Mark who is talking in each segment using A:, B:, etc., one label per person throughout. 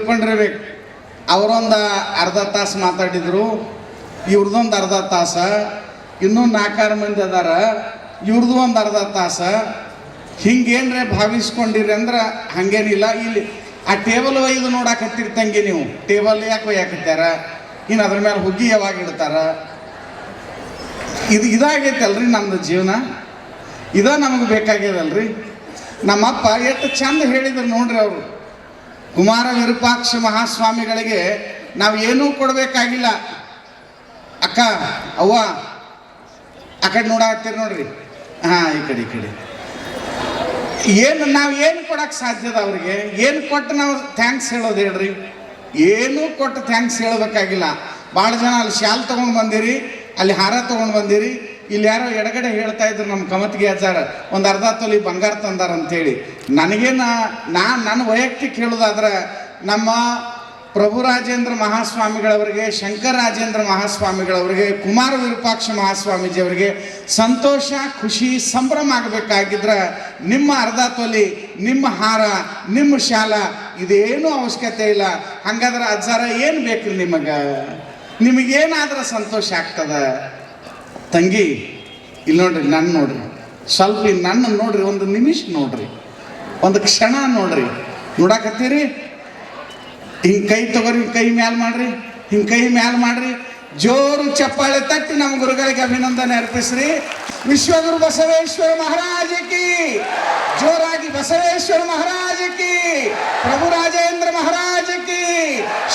A: ತಿಳ್ಕೊಂಡಿರ್ಬೇಕು. ಅವರೊಂದು ಅರ್ಧ ತಾಸು ಮಾತಾಡಿದ್ರು ಇವ್ರದ್ದೊಂದು ಅರ್ಧ ತಾಸ ಇನ್ನೂ ನಾಲ್ಕಾರು ಮಂದಿ ಅದಾರ ಇವ್ರದ್ದು ಒಂದು ಅರ್ಧ ತಾಸ. ಹಿಂಗೇನ್ರೆ ಭಾವಿಸ್ಕೊಂಡಿರಿ ಅಂದ್ರೆ ಹಂಗೇನಿಲ್ಲ. ಇಲ್ಲಿ ಆ ಟೇಬಲ್ ಒಯ್ದು ನೋಡಾಕತ್ತಿರ್ತಂಗೆ ನೀವು. ಟೇಬಲ್ ಯಾಕೆ ಒಯ್ಯಾಕತ್ತಾರ ಇನ್ನು ಅದ್ರ ಮೇಲೆ ಹುಗ್ಗಿ ಯಾವಾಗ ಇಡ್ತಾರ? ಇದು ಇದಾಗೈತಲ್ರಿ ನಮ್ದು ಜೀವನ? ಇದ ನಮಗೆ ಬೇಕಾಗ್ಯದಲ್ರಿ? ನಮ್ಮಪ್ಪ ಎಷ್ಟು ಚಂದ ಹೇಳಿದ್ರು ನೋಡ್ರಿ ಅವರು. ಕುಮಾರ ವಿರೂಪಾಕ್ಷ ಮಹಾಸ್ವಾಮಿಗಳಿಗೆ ನಾವು ಏನೂ ಕೊಡಬೇಕಾಗಿಲ್ಲ. ಅಕ್ಕ, ಅವ್ವ, ಆ ಕಡೆ ನೋಡಾಕತ್ತೀರಿ ನೋಡ್ರಿ. ಹಾಂ, ಈ ಕಡೆ ಈ ಕಡೆ. ಏನು, ನಾವು ಏನು ಕೊಡಕ್ಕೆ ಸಾಧ್ಯದ ಅವ್ರಿಗೆ? ಏನು ಕೊಟ್ಟು ನಾವು ಥ್ಯಾಂಕ್ಸ್ ಹೇಳೋದು ಹೇಳ್ರಿ? ಏನೂ ಕೊಟ್ಟು ಥ್ಯಾಂಕ್ಸ್ ಹೇಳಬೇಕಾಗಿಲ್ಲ. ಭಾಳ ಜನ ಅಲ್ಲಿ ಶಾಲ್ ತೊಗೊಂಡು ಬಂದಿರಿ, ಅಲ್ಲಿ ಹಾರ ತೊಗೊಂಡು ಬಂದಿರಿ ಇಲ್ಲಿ ಯಾರೋ ಎಡಗಡೆ ಹೇಳ್ತಾ ಇದ್ರು ನಮ್ಮ ಕಮತ್ಗೆ ಅಜ್ಜಾರ, ಒಂದು ಅರ್ಧ ತೊಲಿ ಬಂಗಾರ ತಂದಾರ ಅಂತೇಳಿ. ನನಗೇನ ನಾ ನನ್ನ ವೈಯಕ್ತಿಕ ಹೇಳೋದಾದ್ರೆ, ನಮ್ಮ ಪ್ರಭು ರಾಜೇಂದ್ರ ಮಹಾಸ್ವಾಮಿಗಳವರಿಗೆ, ಶಂಕರ ರಾಜೇಂದ್ರ ಮಹಾಸ್ವಾಮಿಗಳವರಿಗೆ, ಕುಮಾರ ವಿರೂಪಾಕ್ಷ ಮಹಾಸ್ವಾಮೀಜಿಯವರಿಗೆ ಸಂತೋಷ, ಖುಷಿ, ಸಂಭ್ರಮ ಆಗಬೇಕಾಗಿದ್ರೆ ನಿಮ್ಮ ಅರ್ಧ ತೊಲಿ, ನಿಮ್ಮ ಹಾರ, ನಿಮ್ಮ ಶಾಲ, ಇದೇನು ಅವಶ್ಯಕತೆ ಇಲ್ಲ. ಹಂಗಾದ್ರೆ ಅಜ್ಜಾರ, ಏನು ಬೇಕು ನಿಮಗೆ? ನಿಮಗೇನಾದ್ರೆ ಸಂತೋಷ ಆಗ್ತದ? ತಂಗಿ, ಇಲ್ಲಿ ನೋಡ್ರಿ ನನ್ನ ನೋಡ್ರಿ. ಸ್ವಲ್ಪ ನನ್ನ ನೋಡ್ರಿ, ಒಂದು ನಿಮಿಷ ನೋಡ್ರಿ. ಒಂದು ಕ್ಷಣ ನೋಡ್ರಿ. ನೋಡಾಕತ್ತೀರಿ? ಹಿಂಗೆ ಕೈ ತಗೋರಿ ಕೈ ಮ್ಯಾಲ್ ಮಾಡ್ರಿ. ಹಿಂಗೆ ಕೈ ಮ್ಯಾಲ್ ಮಾಡ್ರಿ. ಜೋರು ಚಪ್ಪಾಳೆ ತಟ್ಟಿ ನಮ್ಮ ಗುರುಗಳಿಗೆ ಅಭಿನಂದನೆ ಅರ್ಪಿಸ್ರಿ. ವಿಶ್ವಗುರು ಬಸವೇಶ್ವರ ಮಹಾರಾಜ ಕಿ. ಜೋರಾಗಿ ಬಸವೇಶ್ವರ ಮಹಾರಾಜ ಕಿ. ಪ್ರಭು ರಾಜೇಂದ್ರ ಮಹಾರಾಜ ಕಿ.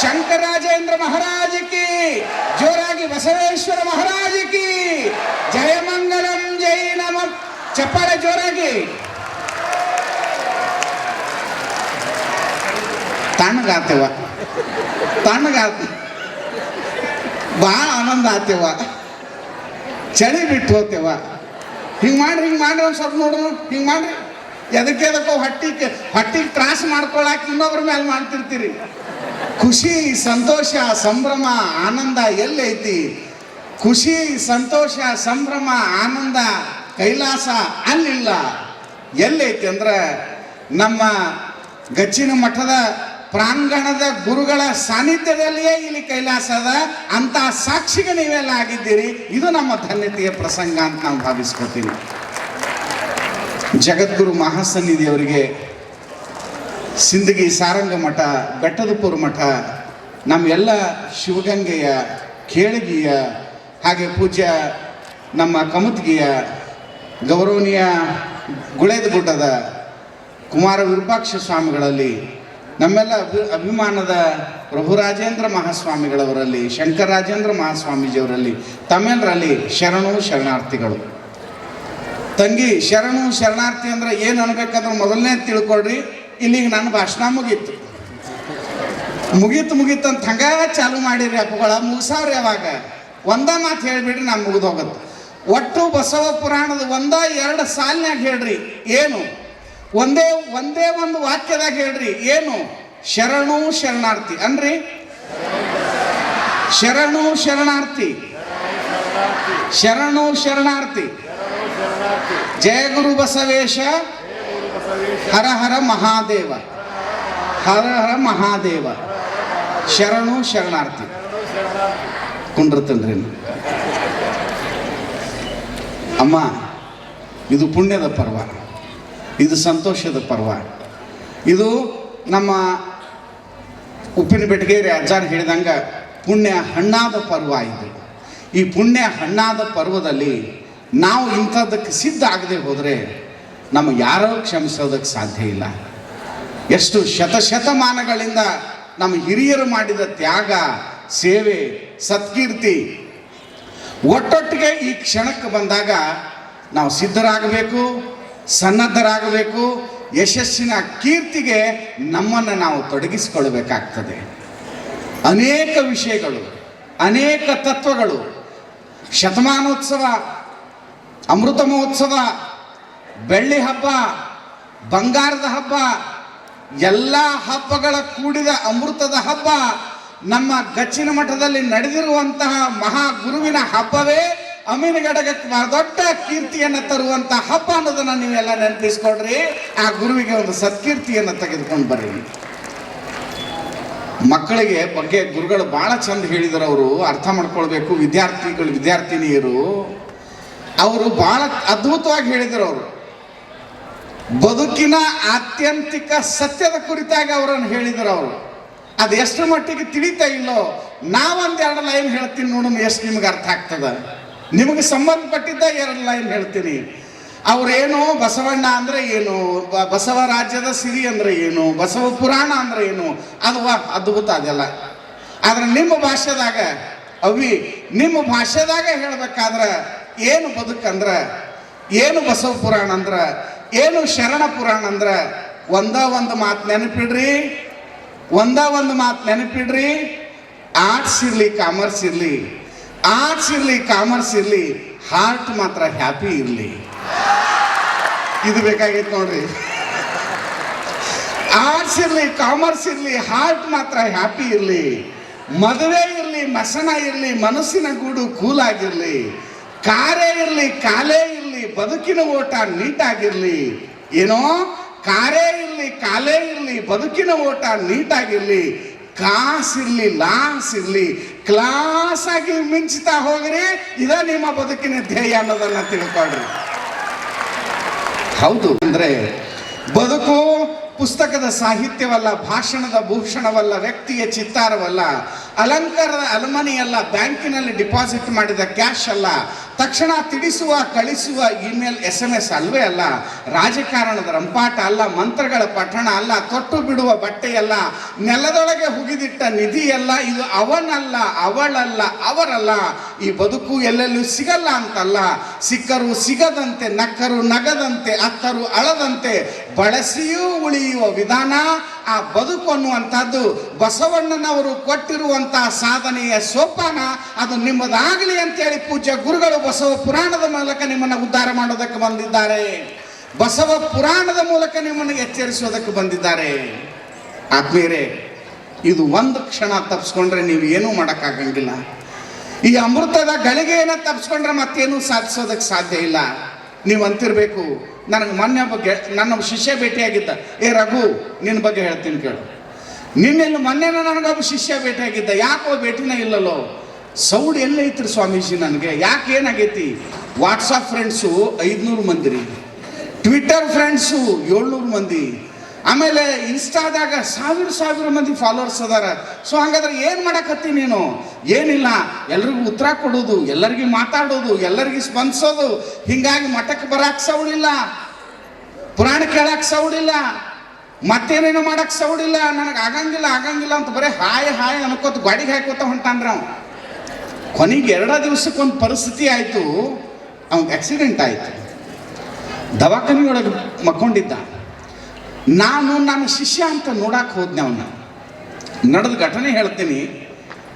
A: ಶಂಕರ ರಾಜೇಂದ್ರ ಮಹಾರಾಜ ಕಿ. ಜೋರಾಗಿ ಬಸವೇಶ್ವರ ಮಹಾರಾಜ ತಣ್ಣಗಾತೇವ ತಣ್ಣಗಾತ ಭಾಳ ಆನಂದ ಆತೇವ. ಚಳಿ ಬಿಟ್ಟು ಹೋತೇವ. ಹಿಂಗೆ ಮಾಡ್ರಿ ಹಿಂಗೆ ಮಾಡ್ರಿ ಒಂದು ಸ್ವಲ್ಪ ನೋಡ್ರಿ, ಹಿಂಗೆ ಮಾಡ್ರಿ. ಎದಕ್ಕೆ ಎದಕ್ಕೋ ಹೊಟ್ಟಿಗೆ ಹೊಟ್ಟಿಗೆ ತ್ರಾಸ ಮಾಡ್ಕೊಳಕ್ಕೆ ಇನ್ನೊಬ್ರ ಮೇಲೆ ಮಾಡ್ತಿರ್ತೀರಿ. ಖುಷಿ, ಸಂತೋಷ, ಸಂಭ್ರಮ, ಆನಂದ ಎಲ್ಲೈತಿ. ಖುಷಿ, ಸಂತೋಷ, ಸಂಭ್ರಮ, ಆನಂದ, ಕೈಲಾಸ ಅಲ್ಲಿಲ್ಲ. ಎಲ್ಲೈತಿ ಅಂದ್ರೆ ನಮ್ಮ ಗಚ್ಚಿನ ಮಠದ ಪ್ರಾಂಗಣದ ಗುರುಗಳ ಸಾನ್ನಿಧ್ಯದಲ್ಲಿಯೇ ಇಲ್ಲಿ ಕೈಲಾಸ ಅದ ಅಂತ ಸಾಕ್ಷಿಗೆ ನೀವೆಲ್ಲ ಆಗಿದ್ದೀರಿ. ಇದು ನಮ್ಮ ಧನ್ಯತೆಯ ಪ್ರಸಂಗ ಅಂತ ನಾವು ಭಾವಿಸ್ಕೊತೀವಿ ಜಗದ್ಗುರು ಮಹಾಸನ್ನಿಧಿಯವರಿಗೆ ಸಿಂದಗಿ ಸಾರಂಗ ಮಠ ಬೆಟ್ಟದಪುರ ಮಠ, ನಮ್ಮೆಲ್ಲ ಶಿವಗಂಗೆಯ ಕೇಳಗಿಯ, ಹಾಗೆ ಪೂಜ್ಯ ನಮ್ಮ ಕಮತ್ಗಿಯ ಗೌರವನೀಯ ಗುಳೇದ ಗುಡ್ಡದ ಕುಮಾರ ವಿರೂಪಾಕ್ಷ ಸ್ವಾಮಿಗಳಲ್ಲಿ, ನಮ್ಮೆಲ್ಲ ಅಭಿ, ಅಭಿಮಾನದ ಪ್ರಭುರಾಜೇಂದ್ರ ಮಹಾಸ್ವಾಮಿಗಳವರಲ್ಲಿ ಶಂಕರರಾಜೇಂದ್ರ ಮಹಾಸ್ವಾಮೀಜಿಯವರಲ್ಲಿ, ತಮ್ಮೆಲ್ಲರಲ್ಲಿ ಶರಣು ಶರಣಾರ್ಥಿಗಳು. ತಂಗಿ, ಶರಣು ಶರಣಾರ್ಥಿ ಅಂದ್ರೆ ಏನು ಅನ್ಬೇಕಂದ್ರೆ ಮೊದಲನೇ ತಿಳ್ಕೊಳ್ರಿ, ಇಲ್ಲಿಗೆ ನನ್ನ ಭಾಷಣ ಮುಗೀತು. ಮುಗೀತು ಮುಗೀತು ಅಂತ ಹಂಗ ಚಾಲು ಮಾಡಿರಿ ಅಪ್ಪಗಳ, ಮುಗಿಸಾವ್ರಿ ಯಾವಾಗ ಒಂದ ಮಾತು ಹೇಳಿಬಿಡ್ರಿ ನಾನು ಮುಗಿದೋಗತ್ತೆ. ಒಟ್ಟು ಬಸವ ಪುರಾಣದ ಒಂದ ಎರಡು ಸಾಲಿನಾಗ ಹೇಳ್ರಿ, ಏನು? ಒಂದೇ ಒಂದೇ ಒಂದು ವಾಕ್ಯದಾಗ ಹೇಳ್ರಿ, ಏನು? ಶರಣು ಶರಣಾರ್ಥಿ, ಅನ್ರಿ? ಶರಣು ಶರಣಾರ್ಥಿ. ಶರಣು ಶರಣಾರ್ಥಿ. ಜಯ ಗುರು ಬಸವೇಶ. ಹರ ಹರ ಮಹಾದೇವ. ಹರ ಹರ ಮಹಾದೇವ. ಶರಣು ಶರಣಾರ್ಥಿ. ಕುಂಡ್ರತನ್ರಿ ಅಮ್ಮ, ಇದು ಪುಣ್ಯದ ಪರ್ವ, ಇದು ಸಂತೋಷದ ಪರ್ವ. ಇದು ನಮ್ಮ ಉಪ್ಪಿನ ಬೆಟಗೇರಿ ಅಜ್ಜಾರ್ ಹೇಳಿದಂಗ ಪುಣ್ಯ ಹಣ್ಣಾದ ಪರ್ವ ಇದು. ಈ ಪುಣ್ಯ ಹಣ್ಣಾದ ಪರ್ವದಲ್ಲಿ ನಾವು ಇಂಥದ್ದಕ್ಕೆ ಸಿದ್ಧ ಆಗದೆ ಹೋದರೆ ನಮಗೆ ಯಾರೋ ಕ್ಷಮಿಸೋದಕ್ಕೆ ಸಾಧ್ಯ ಇಲ್ಲ. ಎಷ್ಟು ಶತಶತಮಾನಗಳಿಂದ ನಮ್ಮ ಹಿರಿಯರು ಮಾಡಿದ ತ್ಯಾಗ, ಸೇವೆ, ಸತ್ಕೀರ್ತಿ ಒಟ್ಟೊಟ್ಟಿಗೆ ಈ ಕ್ಷಣಕ್ಕೆ ಬಂದಾಗ ನಾವು ಸಿದ್ಧರಾಗಬೇಕು, ಸನ್ನದ್ಧರಾಗಬೇಕು, ಯಶಸ್ಸಿನ ಕೀರ್ತಿಗೆ ನಮ್ಮನ್ನು ನಾವು ತೊಡಗಿಸಿಕೊಳ್ಬೇಕಾಗ್ತದೆ ಅನೇಕ ವಿಷಯಗಳು, ಅನೇಕ ತತ್ವಗಳು, ಶತಮಾನೋತ್ಸವ, ಅಮೃತ ಮಹೋತ್ಸವ, ಬೆಳ್ಳಿ ಹಬ್ಬ, ಬಂಗಾರದ ಹಬ್ಬ, ಎಲ್ಲ ಹಬ್ಬಗಳ ಕೂಡಿದ ಅಮೃತದ ಹಬ್ಬ ನಮ್ಮ ಗಚ್ಚಿನ ಮಠದಲ್ಲಿ ನಡೆದಿರುವಂತಹ ಮಹಾ ಗುರುವಿನ ಹಬ್ಬವೇ ಅಮೀನಗಡಗಕ್ಕೆ ಬಹಳ ದೊಡ್ಡ ಕೀರ್ತಿಯನ್ನು ತರುವಂತ ಹಬ್ಬ ಅನ್ನೋದನ್ನ ನೀವೆಲ್ಲ ನೆನಪಿಸ್ಕೊಡ್ರಿ ಆ ಗುರುವಿಗೆ ಒಂದು ಸತ್ಕೀರ್ತಿಯನ್ನು ತೆಗೆದುಕೊಂಡು ಬರ್ರಿ. ಮಕ್ಕಳಿಗೆ ಬಗ್ಗೆ ಗುರುಗಳು ಭಾಳ ಚಂದ ಹೇಳಿದರು ಅವರು. ಅರ್ಥ ಮಾಡ್ಕೊಳ್ಬೇಕು. ವಿದ್ಯಾರ್ಥಿಗಳು, ವಿದ್ಯಾರ್ಥಿನಿಯರು. ಅವರು ಭಾಳ ಅದ್ಭುತವಾಗಿ ಹೇಳಿದರು ಅವರು. ಬದುಕಿನ ಆತ್ಯಂತಿಕ ಸತ್ಯದ ಕುರಿತಾಗಿ ಅವರನ್ನು ಹೇಳಿದರು ಅವರು. ಅದು ಎಷ್ಟು ಮಟ್ಟಿಗೆ ತಿಳಿತಾ ಇಲ್ಲೋ, ನಾವೊಂದು ಎರಡು ಲೈನ್ ಹೇಳ್ತೀನಿ ನೋಡೋಣ ಎಷ್ಟು ನಿಮ್ಗೆ ಅರ್ಥ ಆಗ್ತದ? ನಿಮಗೆ ಸಂಬಂಧಪಟ್ಟಿದ್ದ ಎರಡು ಲೈನ್ ಹೇಳ್ತೀನಿ. ಅವ್ರೇನು ಬಸವಣ್ಣ ಅಂದ್ರೆ ಏನು ಬಸವ ರಾಜ್ಯದ ಸಿರಿ ಅಂದ್ರೆ ಏನು, ಬಸವ ಪುರಾಣ ಅಂದ್ರೆ ಏನು, ಅದು ಅದ್ಭುತ ಅದೆಲ್ಲ. ಆದ್ರೆ ನಿಮ್ಮ ಭಾಷೆದಾಗ, ಅವಿ, ನಿಮ್ಮ ಭಾಷೆದಾಗ ಹೇಳ್ಬೇಕಾದ್ರೆ, ಏನು ಬದುಕಂದ್ರ ಏನು ಬಸವ ಪುರಾಣ ಅಂದ್ರ, ಏನು ಶರಣ ಪುರಾಣ ಅಂದ್ರ, ಒಂದ ಒಂದು ಮಾತು ನೆನಪಿಡ್ರಿ. ಒಂದ ಒಂದು ಮಾತು ನೆನಪಿಡ್ರಿ. ಆರ್ಟ್ಸ್ ಇರಲಿ ಕಾಮರ್ಸ್ ಇರಲಿ. ಆರ್ಟ್ಸ್ ಇರಲಿ ಕಾಮರ್ಸ್ ಇರಲಿ ಹಾರ್ಟ್ ಮಾತ್ರ ಹ್ಯಾಪಿ ಇರಲಿ. ಇದು ಬೇಕಾಗಿತ್ತು ನೋಡ್ರಿ. ಆರ್ಟ್ಸ್ ಇರಲಿ ಕಾಮರ್ಸ್ ಇರಲಿ ಹಾರ್ಟ್ ಮಾತ್ರ ಹ್ಯಾಪಿ ಇರಲಿ. ಮದುವೆ ಇರಲಿ, ಮಸನ ಇರಲಿ, ಮನಸ್ಸಿನ ಗೂಡು ಕೂಲ್ ಆಗಿರಲಿ. ಕಾರೇ ಇರಲಿ, ಕಾಲೇ ಇರಲಿ, ಬದುಕಿನ ಓಟ ನೀಟಾಗಿರಲಿ ಏನೋ ಕಾರೇ ಇರಲಿ, ಕಾಲೇ ಇರಲಿ, ಬದುಕಿನ ಓಟ ನೀಟಾಗಿರಲಿ, ಕಾಸಿರಲಿ ಲಾಸ್ ಇರಲಿ ಕ್ಲಾಸ್ ಆಗಿ ಮಿಂಚ್ತಾ ಹೋಗ್ರಿ, ಇದ ನಿಮ್ಮ ಬದುಕಿನ ಧ್ಯೇಯ ಅನ್ನೋದನ್ನ ತಿಳ್ಕೊಳ್ರಿ. ಹೌದು, ಅಂದ್ರೆ ಬದುಕು ಪುಸ್ತಕದ ಸಾಹಿತ್ಯವಲ್ಲ, ಭಾಷಣದ ಭೂಷಣವಲ್ಲ, ವ್ಯಕ್ತಿಯ ಚಿತ್ತಾರವಲ್ಲ, ಅಲಂಕಾರದ ಅಲಮನಿಯಲ್ಲ ಬ್ಯಾಂಕಿನಲ್ಲಿ ಡಿಪಾಸಿಟ್ ಮಾಡಿದ ಕ್ಯಾಶ್ ಅಲ್ಲ ತಕ್ಷಣ ತಿಳಿಸುವ, ಕಳಿಸುವ ಇಮೇಲ್ ಎಸ್ ಎಂ ಎಸ್ ಅಲ್ವೇ ಅಲ್ಲ, ರಾಜಕಾರಣದ ರಂಪಾಟ ಅಲ್ಲ, ಮಂತ್ರಗಳ ಪಠಣ ಅಲ್ಲ, ತೊಟ್ಟು ಬಿಡುವ ಬಟ್ಟೆಯಲ್ಲ ನೆಲದೊಳಗೆ ಹುಗಿದಿಟ್ಟ ನಿಧಿಯಲ್ಲ ಇದು ಅವನಲ್ಲ, ಅವಳಲ್ಲ, ಅವರಲ್ಲ. ಈ ಬದುಕು ಎಲ್ಲೆಲ್ಲೂ ಸಿಗಲ್ಲ ಅಂತಲ್ಲ. ಸಿಕ್ಕರು ಸಿಗದಂತೆ, ನಕ್ಕರು ನಗದಂತೆ, ಅತ್ತರು ಅಳದಂತೆ ಬಳಸಿಯೂ ಉಳಿಯುವ ವಿಧಾನ ಆ ಬದುಕು ಅನ್ನುವಂಥದ್ದು. ಬಸವಣ್ಣನವರು ಕೊಟ್ಟಿರುವಂತಹ ಸಾಧನೆಯ ಸೋಪಾನ ಅದು ನಿಮ್ಮದಾಗಲಿ ಅಂತೇಳಿ ಪೂಜ್ಯ ಗುರುಗಳು ಬಸವ ಪುರಾಣದ ಮೂಲಕ ನಿಮ್ಮನ್ನು ಉದ್ಧಾರ ಮಾಡೋದಕ್ಕೆ ಬಂದಿದ್ದಾರೆ. ಬಸವ ಪುರಾಣದ ಮೂಲಕ ನಿಮ್ಮನ್ನು ಎಚ್ಚರಿಸೋದಕ್ಕೆ ಬಂದಿದ್ದಾರೆ. ಆತ್ಮೀಯರೇ, ಇದು ಒಂದು ಕ್ಷಣ ತಪ್ಪಿಸ್ಕೊಂಡ್ರೆ ನೀವು ಏನೂ ಮಾಡೋಕ್ಕಾಗಂಗಿಲ್ಲ. ಈ ಅಮೃತದ ಗಳಿಗೆಯನ್ನು ತಪ್ಪಿಸ್ಕೊಂಡ್ರೆ ಮತ್ತೇನು ಸಾಧಿಸೋದಕ್ಕೆ ಸಾಧ್ಯ ಇಲ್ಲ. ನೀವು ಅಂತಿರ್ಬೇಕು. ನನಗೆ ಮೊನ್ನೆ ಬಗ್ಗೆ ನನ್ನ ಶಿಷ್ಯ ಭೇಟಿಯಾಗಿದ್ದ. ಏ ರಘು ನಿನ್ನ ಬಗ್ಗೆ ಹೇಳ್ತೀನಿ ಕೇಳು. ನಿನ್ನೆಲ್ಲ ಮೊನ್ನೆನ ನನಗೊಬ್ಬ ಶಿಷ್ಯ ಭೇಟಿಯಾಗಿದ್ದ. ಯಾಕೋ ಭೇಟಿನೇ ಇಲ್ಲಲ್ಲೋ. ಸೌಡ್ ಎಲ್ಲೈತ್ರಿ ಸ್ವಾಮೀಜಿ ನನಗೆ. ಯಾಕೆ ಏನಾಗೈತಿ? ವಾಟ್ಸಪ್ ಫ್ರೆಂಡ್ಸು ಐದುನೂರು ಮಂದಿ ಟ್ವಿಟರ್ ಫ್ರೆಂಡ್ಸು ಏಳ್ನೂರು ಮಂದಿ. ಆಮೇಲೆ ಇನ್ಸ್ಟಾದಾಗ ಸಾವಿರ ಸಾವಿರ ಮಂದಿ ಫಾಲೋವರ್ಸ್ ಅದಾರ. ಸೊ ಹಂಗಾದ್ರೆ ಏನು ಮಾಡಕತ್ತಿ ನೀನು? ಏನಿಲ್ಲ, ಎಲ್ರಿಗೂ ಉತ್ತರ ಕೊಡೋದು, ಎಲ್ಲರಿಗೂ ಮಾತಾಡೋದು, ಎಲ್ಲರಿಗೂ ಸ್ಪಂದಿಸೋದು. ಹಿಂಗಾಗಿ ಮಠಕ್ಕೆ ಬರಕ್ಕೆ ಸೌಡಿಲ್ಲ. ಪುರಾಣ ಕೇಳಕ್ಕೆ ಸೌಡಿಲ್ಲ. ಮತ್ತೇನೇನು ಮಾಡಕ್ಕೆ ಸೌಡಿಲ್ಲ. ನನಗೆ ಆಗಂಗಿಲ್ಲ ಆಗಂಗಿಲ್ಲ ಅಂತ ಬರೀ ಹಾಯ್ ಹಾಯ್ ಅನ್ಕೋತ ಗಾಡಿಗೆ ಹಾಕೋತ ಹೊಂಟಾನ್ರ ಅವ ಕೊನೆಗೆ ಎರಡ ದಿವಸಕ್ಕೊಂದು ಪರಿಸ್ಥಿತಿ ಆಯಿತು. ಅವ್ನಿಗೆ ಆಕ್ಸಿಡೆಂಟ್ ಆಯಿತು. ದವಾಖಾನೆ ಒಳಗೆ ಮಕ್ಕೊಂಡಿದ್ದ. ನಾನು ನನ್ನ ಶಿಷ್ಯ ಅಂತ ನೋಡಕ್ಕೆ ಹೋದ್ನೆ ಅವನ್ನ ನಡೆದ ಘಟನೆ ಹೇಳ್ತೀನಿ.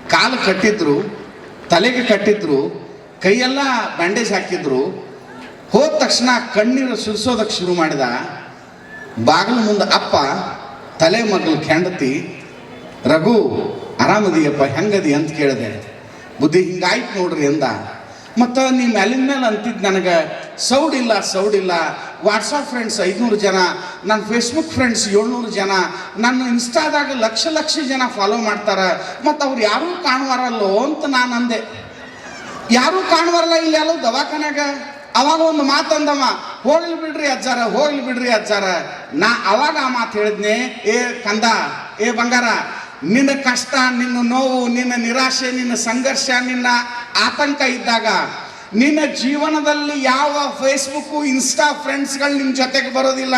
A: ಕಾಲು ಕಟ್ಟಿದ್ರು, ತಲೆಗೆ ಕಟ್ಟಿದ್ರು, ಕೈಯೆಲ್ಲ ಬ್ಯಾಂಡೇಜ್ ಹಾಕಿದ್ರು. ಹೋದ ತಕ್ಷಣ ಕಣ್ಣೀರು ಸುರಿಸೋದಕ್ಕೆ ಶುರು ಮಾಡಿದ. ಬಾಗಿಲು ಮುಂದೆ ಅಪ್ಪ, ತಲೆ ಮಗಳು ಕೆಂಡತಿ, ರಘು, ಆರಾಮದಿಯಪ್ಪ, ಹೆಂಗದಿ? ಅಂತ ಕೇಳಿದೆ. ಬುದ್ಧಿ ಹಿಂಗಾಯ್ತು ನೋಡ್ರಿ ಅಂದ. ಮತ್ತು ನೀ ಮ್ಯಾಲಿನ ಮೇಲೆ ಅಂತಿದ್ದು ನನಗೆ ಸೌಡಿಲ್ಲ ಸೌಡಿಲ್ಲ ವಾಟ್ಸಪ್ ಫ್ರೆಂಡ್ಸ್ ಐದುನೂರು ಜನ ನನ್ನ ಫೇಸ್ಬುಕ್ ಫ್ರೆಂಡ್ಸ್ ಏಳ್ನೂರು ಜನ, ನನ್ನ ಇನ್ಸ್ಟಾದಾಗ ಲಕ್ಷ ಲಕ್ಷ ಜನ ಫಾಲೋ ಮಾಡ್ತಾರೆ. ಮತ್ತು ಅವ್ರು ಯಾರೂ ಕಾಣುವಾರಲ್ಲೋ ಅಂತ ನಾನು ಅಂದೆ. ಯಾರೂ ಕಾಣುವಾರಲ್ಲ ಇಲ್ಲಿ ಎಲ್ಲೋ ಅವಾಗ ಒಂದು ಮಾತಂದವ ಹೋಗ್ಲಿ ಬಿಡ್ರಿ ಅಜ್ಜಾರ, ಹೋಗ್ಲಿ ಬಿಡ್ರಿ ಅಜ್ಜಾರ. ನಾ ಅವಾಗ ಆ ಮಾತು ಹೇಳಿದ್ನೆ, ಏ ಕಂದ, ಏ ಬಂಗಾರ, ನಿನ್ನ ಕಷ್ಟ, ನಿನ್ನ ನೋವು, ನಿನ್ನ ನಿರಾಶೆ, ನಿನ್ನ ಸಂಘರ್ಷ, ನಿನ್ನ ಆತಂಕ ಇದ್ದಾಗ ನಿನ್ನ ಜೀವನದಲ್ಲಿ ಯಾವ ಫೇಸ್ಬುಕ್ಕು ಇನ್ಸ್ಟಾ ಫ್ರೆಂಡ್ಸ್ಗಳು ನಿನ್ನ ಜೊತೆಗೆ ಬರೋದಿಲ್ಲ.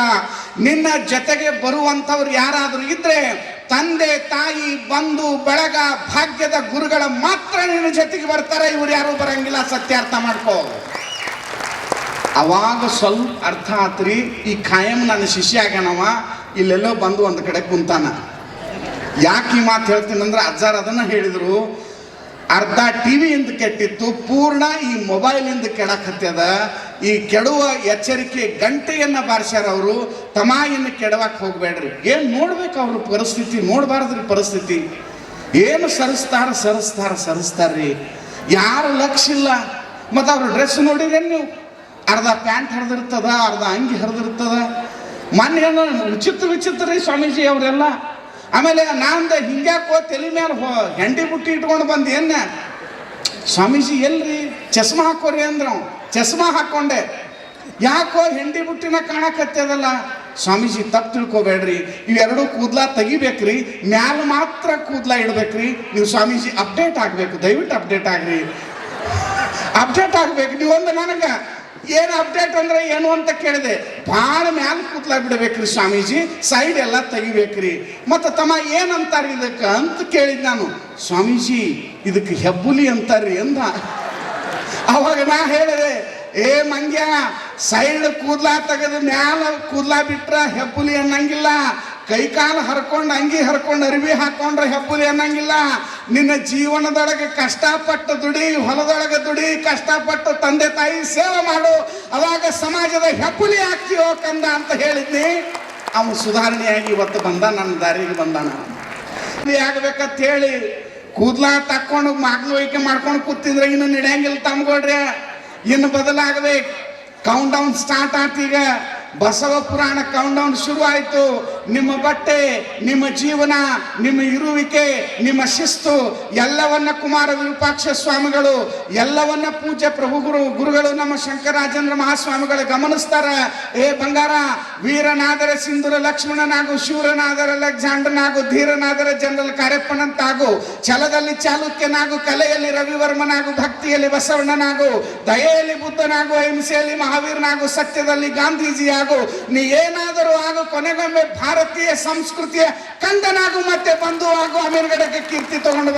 A: ನಿನ್ನ ಜೊತೆಗೆ ಬರುವಂಥವ್ರು ಯಾರಾದರೂ ಇದ್ರೆ ತಂದೆ, ತಾಯಿ, ಬಂಧು, ಬಳಗ, ಭಾಗ್ಯದ ಗುರುಗಳ ಮಾತ್ರ ನಿನ್ನ ಜೊತೆಗೆ ಬರ್ತಾರೆ. ಇವ್ರು ಯಾರು ಬರಂಗಿಲ್ಲ. ಸತ್ಯ ಅರ್ಥ ಮಾಡ್ಕೋ. ಅವಾಗ ಸ್ವಲ್ಪ ಅರ್ಥ ಆತ್ರಿ. ಈ ಖಾಯಂ ನನ್ನ ಶಿಷ್ಯ ಆಗ್ಯಾನವ. ಇಲ್ಲೆಲ್ಲೋ ಬಂದು ಒಂದು ಕಡೆ ಕುಂತಾನ. ಯಾಕೆ ಈ ಮಾತು ಹೇಳ್ತೀನಂದ್ರೆ ಅಜ್ಜಾರ್ ಅದನ್ನ ಹೇಳಿದ್ರು. ಅರ್ಧ ಟಿವಿಯಿಂದ ಕೆಟ್ಟಿತ್ತು, ಪೂರ್ಣ ಈ ಮೊಬೈಲಿಂದ ಕೆಡಕತ್ತದ. ಈ ಕೆಡುವ ಎಚ್ಚರಿಕೆ ಗಂಟೆಯನ್ನ ಬಾರಿಸ್ಯಾರ ಅವರು ತಮಾಯಿನ ಕೆಡವಕ್ಕೆ ಹೋಗ್ಬೇಡ್ರಿ. ಏನು ನೋಡ್ಬೇಕು ಅವ್ರ ಪರಿಸ್ಥಿತಿ, ನೋಡಬಾರ್ದ್ರಿ ಪರಿಸ್ಥಿತಿ. ಏನು ಸರಿಸ್ತಾರ ಸರಿಸ್ತಾರ, ಸರಿಸ್ತಾರ್ರಿ. ಯಾರು ಲಕ್ಷ ಇಲ್ಲ. ಮತ್ತು ಅವ್ರ ಡ್ರೆಸ್ ನೋಡಿದ್ರೆ ನೀವು? ಅರ್ಧ ಪ್ಯಾಂಟ್ ಹರಿದಿರ್ತದ, ಅರ್ಧ ಅಂಗಿ ಹರಿದಿರ್ತದ. ಮೊನ್ನೆ ವಿಚಿತ್ರ ವಿಚಿತ್ರ ರೀ ಸ್ವಾಮೀಜಿ ಅವರೆಲ್ಲ. ಆಮೇಲೆ ನಾಂದ ಹಿಂಗ್ಯಾಕೋ ತಲೆ ಮೇಲೆ ಹೋ ಹೆಂಡಿ ಬುಟ್ಟಿ ಇಟ್ಕೊಂಡು ಬಂದು ಏನ ಸ್ವಾಮೀಜಿ, ಎಲ್ರಿ? ಚಸ್ಮಾ ಹಾಕೋರಿ ಅಂದ್ರೆ ಚಸ್ಮಾ ಹಾಕೊಂಡೆ. ಯಾಕೋ ಹೆಂಡಿ ಬುಟ್ಟಿನ ಕಾಣಕತ್ತದಲ್ಲ ಸ್ವಾಮೀಜಿ, ತಪ್ಪು ತಿಳ್ಕೊಬೇಡ್ರಿ. ಇವೆರಡು ಕೂದ್ಲ ತೆಗಿಬೇಕ್ರಿ. ಮ್ಯಾಲ ಮಾತ್ರ ಕೂದ್ಲ ಇಡ್ಬೇಕ್ರಿ. ನೀವು ಸ್ವಾಮೀಜಿ, ಅಪ್ಡೇಟ್ ಆಗ್ಬೇಕು. ದಯವಿಟ್ಟು ಅಪ್ಡೇಟ್ ಆಗ್ರಿ. ಅಪ್ಡೇಟ್ ಆಗ್ಬೇಕು. ನೀವು ಒಂದು ನನಗೆ ಏನು ಅಪ್ಡೇಟ್ ಅಂದ್ರೆ ಏನು ಅಂತ ಕೇಳಿದೆ. ಭಾಳ ಮ್ಯಾಲ ಕೂತ್ಲಾ ಬಿಡ್ಬೇಕ್ರಿ ಸ್ವಾಮೀಜಿ. ಸೈಡ್ ಎಲ್ಲ ತೆಗಿಬೇಕ್ರಿ. ಮತ್ತು ತಮ್ಮ ಏನಂತಾರ ಇದಕ್ಕೆ ಅಂತ ಕೇಳಿದ್ ನಾನು. ಸ್ವಾಮೀಜಿ, ಇದಕ್ಕೆ ಹೆಬ್ಬುಲಿ ಅಂತಾರ್ರಿ ಅಂದ. ಅವಾಗ ನಾ ಹೇಳಿದೆ, ಏ ಮಂಗ್ಯ ಸೈಡ್ ಕೂದ್ಲಾ ತೆಗೆದು ಮ್ಯಾಲ ಕೂದ್ಲಾ ಬಿಟ್ರ ಹೆಬ್ಬುಲಿ ಅನ್ನಂಗಿಲ್ಲ. ಕೈ ಕಾಲು ಹರ್ಕೊಂಡು, ಅಂಗಿ ಹರ್ಕೊಂಡು, ಅರಿವಿ ಹಾಕೊಂಡ್ರೆ ಹೆಬ್ಬುದು ಅನ್ನಂಗಿಲ್ಲ. ನಿನ್ನ ಜೀವನದೊಳಗೆ ಕಷ್ಟಪಟ್ಟು ದುಡಿ, ಹೊಲದೊಳಗೆ ದುಡಿ, ಕಷ್ಟಪಟ್ಟು ತಂದೆ ತಾಯಿ ಸೇವೆ ಮಾಡು. ಅವಾಗ ಸಮಾಜದ ಹೆಬ್ಬುಲಿ ಹಾಕ್ತೀವೋ ಕಂದ ಅಂತ ಹೇಳಿದ್ನಿ. ಅವನು ಸುಧಾರಣೆಯಾಗಿ ಇವತ್ತು ಬಂದ, ನನ್ನ ದಾರಿಗೆ ಬಂದಾನ ಆಗ್ಬೇಕಂತ ಹೇಳಿ ಕೂದ್ಲ ತಕ್ಕೊಂಡು ಮಾಗ್ಲುವಿಕೆ ಮಾಡ್ಕೊಂಡು ಕೂತಿದ್ರೆ ಇನ್ನು ನಡೆಯಂಗಿಲ್ಲ ತಮ್ಗೊಡ್ರಿ ಇನ್ನು ಬದಲಾಗಬೇಕು. ಕೌಂಟ್ ಡೌನ್ ಸ್ಟಾರ್ಟ್ ಆತೀಗ ಬಸವ ಪುರಾಣ ಕೌಂಟ್ ಡೌನ್ ಶುರು ಆಯಿತು ನಿಮ್ಮ ಬಟ್ಟೆ, ನಿಮ್ಮ ಜೀವನ, ನಿಮ್ಮ ಇರುವಿಕೆ, ನಿಮ್ಮ ಶಿಸ್ತು, ಎಲ್ಲವನ್ನ ಕುಮಾರ ವಿರೂಪಾಕ್ಷ ಸ್ವಾಮಿಗಳು, ಎಲ್ಲವನ್ನ ಪೂಜ್ಯ ಪ್ರಭು ಗುರು, ಗುರುಗಳು ನಮ್ಮ ಶಂಕರಾಜೇಂದ್ರ ಮಹಾಸ್ವಾಮಿಗಳು ಗಮನಿಸ್ತಾರ. ಏ ಬಂಗಾರ, ವೀರನಾದರೆ ಸಿಂಧುರ ಲಕ್ಷ್ಮಣನಾಗು, ಶೂರನಾದರೆ ಅಲೆಕ್ಸಾಂಡರ್ನಾಗು ಧೀರನಾದರೆ ಜನರಲ್ ಕಾರ್ಯಪ್ಪನಂತಾಗು, ಛಲದಲ್ಲಿ ಚಾಲುಕ್ಯನಾಗು, ಕಲೆಯಲ್ಲಿ ರವಿವರ್ಮನಾಗು, ಭಕ್ತಿಯಲ್ಲಿ ಬಸವಣ್ಣನಾಗು, ದಯೆಯಲ್ಲಿ ಬುದ್ಧನಾಗು, ಅಹಿಂಸೆಯಲ್ಲಿ ಮಹಾವೀರನಾಗು, ಸತ್ಯದಲ್ಲಿ ಗಾಂಧೀಜಿಯಾಗು, ನೀ ಏನಾದರೂ ಆಗು, ಕೊನೆಗೊಮ್ಮೆ ಭಾರತೀಯ ಸಂಸ್ಕೃತಿಯ ಕಂದನಾಗು ಮತ್ತೆ ಬಂದು ಆಗು ಮೇಲ್ಗಡೆಗೆ ಕೀರ್ತಿ ತಗೊಂಡ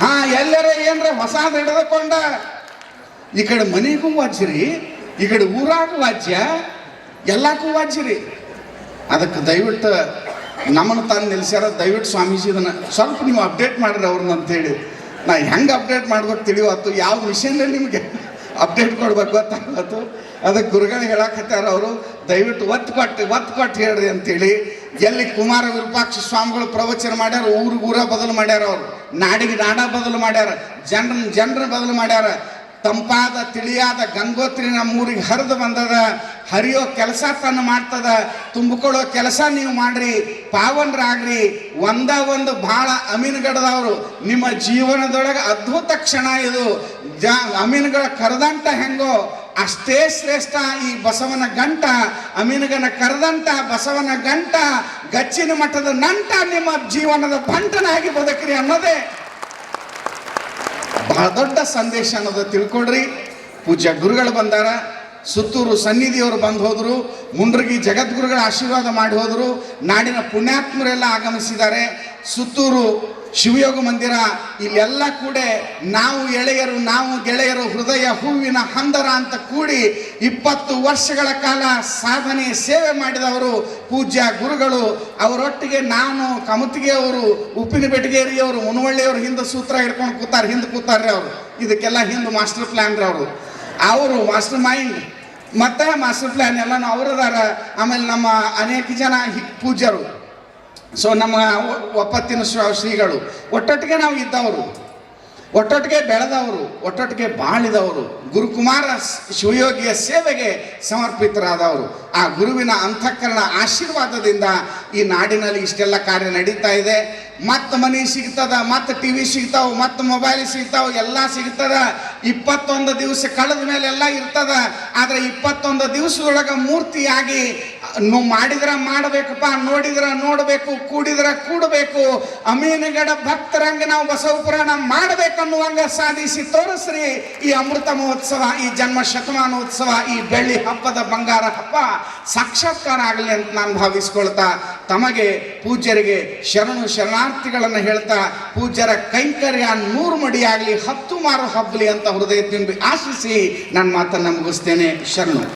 A: ಹಾ, ಎಲ್ಲರ ಏನ್ರ ಹೊಸಾದ್ ಹಿಡಿದುಕೊಂಡ. ಈ ಕಡೆ ಮನೆಗೂ ವಾಚಿರಿ ಈ ಕಡೆ ಊರಾಗ ವಾಚ್ಯ ಎಲ್ಲಕ್ಕೂ ವಾಚಿರಿ ಅದಕ್ಕೆ ದಯವಿಟ್ಟು ನಮ್ಮನ್ನು ತಾನು ನಿಲ್ಸ್ಯಾರ ದಯವಿಟ್ಟು ಸ್ವಾಮೀಜಿ ಸ್ವಲ್ಪ ನೀವು ಅಪ್ಡೇಟ್ ಮಾಡ್ರಿ ಅವ್ರನ್ನ ಅಂತೇಳಿ ನಾ ಹೆಂಗೆ ಅಪ್ಡೇಟ್ ಮಾಡ್ಬೇಕು ತಿಳಿವತ್ತು, ಯಾವ ವಿಷಯದಲ್ಲಿ ನಿಮಗೆ. ಅಪ್ಡೇಟ್ ಕೊಡ್ಬೇಕು ಗೊತ್ತಾಗತ್ತು ಅದಕ್ಕೆ ಗುರುಗಳು ಹೇಳಕತ್ತಾರ ಅವರು, ದಯವಿಟ್ಟು ಒತ್ತು ಕೊಟ್ಟು ಒತ್ತು ಕೊಟ್ಟು ಹೇಳ್ರಿ ಅಂತೇಳಿ. ಎಲ್ಲಿ ಕುಮಾರ ವಿರೂಪಾಕ್ಷ ಸ್ವಾಮಿಗಳು ಪ್ರವಚನ ಮಾಡ್ಯಾರ ಊರಿಗೂರ ಊರ ಬದಲು ಮಾಡ್ಯಾರ ಅವರು. ನಾಡಿಗೆ ನಾಡ ಬದಲು ಮಾಡ್ಯಾರ ಜನರ ಜನರ ಬದಲು ಮಾಡ್ಯಾರ. ತಂಪಾದ, ತಿಳಿಯಾದ ಗಂಗೋತ್ರಿ ನಮ್ಮ ಊರಿಗೆ ಹರಿದು ಬಂದದ. ಹರಿಯೋ ಕೆಲಸ ತನ್ನ ಮಾಡ್ತದ. ತುಂಬಿಕೊಳ್ಳೋ ಕೆಲಸ ನೀವು ಮಾಡ್ರಿ. ಪಾವನರಾಗ್ರಿ. ಒಂದ ಒಂದು ಭಾಳ ಅಮೀನ್ಗಡದವರು ನಿಮ್ಮ ಜೀವನದೊಳಗೆ ಅದ್ಭುತ ಕ್ಷಣ ಇದು. ಜ, ಅಮೀನ್ಗಳ ಕರೆದಂಟ ಹೆಂಗೋ? ಅಷ್ಟೇ ಶ್ರೇಷ್ಠ ಈ ಬಸವನ ಗಂಟ. ಅಮೀನ್ಗನ ಕರೆದಂಟ, ಬಸವನ ಗಂಟ. ಗಚ್ಚಿನ ಮಠದ ನಂಟ ನಿಮ್ಮ ಜೀವನದ ಬಂಟನಾಗಿ ಬದುಕ್ರಿ ಅನ್ನೋದೇ. ಬಹಳ ದೊಡ್ಡ ಸಂದೇಶ ಅನ್ನೋದು ತಿಳ್ಕೊಳ್ರಿ. ಪೂಜ್ಯ ಗುರುಗಳು ಬಂದಾರ, ಸುತ್ತೂರು ಸನ್ನಿಧಿಯವರು ಬಂದು ಹೋದರು, ಮುಂಡ್ರಗಿ ಜಗದ್ಗುರುಗಳ ಆಶೀರ್ವಾದ ಮಾಡಿ ಹೋದರು, ನಾಡಿನ ಪುಣ್ಯಾತ್ಮರೆಲ್ಲ ಆಗಮಿಸಿದ್ದಾರೆ. ಸುತ್ತೂರು ಶಿವಯೋಗ ಮಂದಿರ, ಇಲ್ಲೆಲ್ಲ ಕೂಡ ನಾವು ಎಳೆಯರು, ನಾವು ಗೆಳೆಯರು ಹೃದಯ ಹೂವಿನ ಹಂದರ ಅಂತ ಕೂಡಿ ಇಪ್ಪತ್ತು ವರ್ಷಗಳ ಕಾಲ ಸಾಧನೆ, ಸೇವೆ ಮಾಡಿದವರು ಪೂಜ್ಯ ಗುರುಗಳು. ಅವರೊಟ್ಟಿಗೆ ನಾನು ಕಮತಿಗೆ ಅವರು ಉಪ್ಪಿನ ಬೆಟಗೇರಿಯವರು ಮುನವಳ್ಳಿಯವರು ಹಿಂದೆ ಸೂತ್ರ ಹಿಡ್ಕೊಂಡು ಕೂತಾರೆ, ಹಿಂದೆ ಕೂತಾರ್ರಿ ಅವರು. ಇದಕ್ಕೆಲ್ಲ ಹಿಂದೆ ಮಾಸ್ಟರ್ ಪ್ಲಾನ್ ರೀ ಅವರು. ಅವರು ಮಾಸ್ಟರ್ ಮೈಂಡ್. ಮತ್ತೆ ಮಾಸ್ಟರ್ ಪ್ಲಾನ್ ಎಲ್ಲನೂ ಅವರದಾರ. ಆಮೇಲೆ ನಮ್ಮ ಅನೇಕ ಜನ ಪೂಜ್ಯರು. ಸೊ ನಮ್ಮ ಒಪ್ಪತ್ತಿನ ಶ್ರ- ಶ್ರೀಗಳು, ಒಟ್ಟೊಟ್ಟಿಗೆ ನಾವು ಇದ್ದವರು, ಒಟ್ಟೊಟ್ಟಿಗೆ ಬೆಳೆದವರು, ಒಟ್ಟೊಟ್ಟಿಗೆ ಬಾಳಿದವರು, ಗುರುಕುಮಾರ ಶಿವಯೋಗಿಯ ಸೇವೆಗೆ ಸಮರ್ಪಿತರಾದವರು, ಆ ಗುರುವಿನ ಅಂತಃಕರಣ ಆಶೀರ್ವಾದದಿಂದ ಈ ನಾಡಿನಲ್ಲಿ ಇಷ್ಟೆಲ್ಲ ಕಾರ್ಯ ನಡೀತಾ ಇದೆ. ಮತ್ತೆ ಮನೆ ಸಿಗ್ತದ, ಮತ್ತೆ ಟಿ ವಿ ಸಿಗ್ತಾವ, ಮತ್ತೆ ಮೊಬೈಲ್ ಸಿಗ್ತಾವ, ಎಲ್ಲ ಸಿಗ್ತದ. ಇಪ್ಪತ್ತೊಂದು ದಿವಸ ಕಳೆದ ಮೇಲೆ ಎಲ್ಲ ಇರ್ತದ. ಆದ್ರೆ ಇಪ್ಪತ್ತೊಂದು ದಿವಸದೊಳಗೆ ಮೂರ್ತಿಯಾಗಿ ಮಾಡಿದ್ರ ಮಾಡಬೇಕಪ್ಪ, ನೋಡಿದ್ರ ನೋಡಬೇಕು, ಕೂಡಿದ್ರ ಕೂಡಬೇಕು. ಅಮೀನಗಡ ಭಕ್ತರಂಗ ನಾವು ಬಸವ ಪುರಾಣ ಮಾಡ್ಬೇಕನ್ನುವಂಗ ಸಾಧಿಸಿ ತೋರಿಸ್ರಿ ಈ ಅಮೃತ ಮಹೋತ್ಸವ, ಈ ಜನ್ಮ ಶತಮಾನೋತ್ಸವ, ಈ ಬೆಳ್ಳಿ ಹಬ್ಬದ ಬಂಗಾರ ಹಬ್ಬ ಸಾಕ್ಷಾತ್ಕಾರ ಆಗಲಿ ಅಂತ ನಾನು ಭಾವಿಸ್ಕೊಳ್ತಾ, ತಮಗೆ ಪೂಜ್ಯರಿಗೆ ಶರಣು ಶರಣಾರ್ಥಿಗಳನ್ನು ಹೇಳ್ತಾ, ಪೂಜ್ಯರ ಕೈಂಕರ್ಯ ನೂರು ಮಡಿಯಾಗಲಿ, ಹತ್ತು ಮಾರು ಹಬ್ಬಲಿ ಅಂತ ಹೃದಯ ಆಶಿಸಿ ನನ್ನ ಮಾತನ್ನು ಮುಗಿಸ್ತೇನೆ. ಶರಣು.